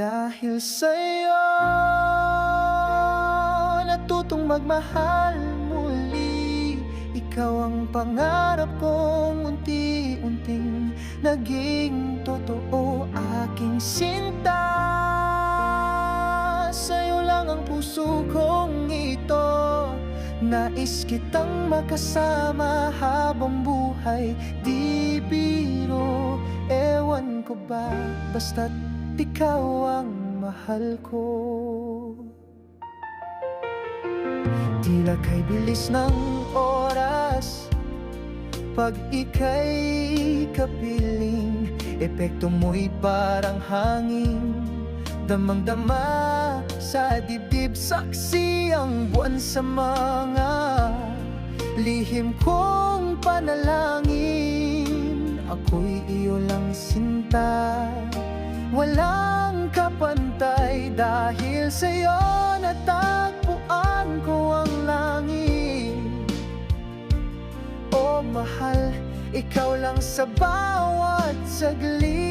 Dahil sa'yo Natutong magmahal muli. Ikaw ang pangarap kong unti-unting Naging totoo. Aking sinta Sa'yo lang ang puso kong ito. Nais kitang makasama habang buhay. Di biro, ewan ko ba Basta't ikaw ang mahal ko. Tila kay bilis ng oras Pag ika'y kapiling Epekto mo'y parang hangin. Damang-dama sa dibdib Saksi ang buwan sa mga Lihim kong panalangin. Ako'y iyo lang sinta kapantay Dahil sa'yo natagpuan ko ang langit. Oh mahal, ikaw lang sa bawat saglit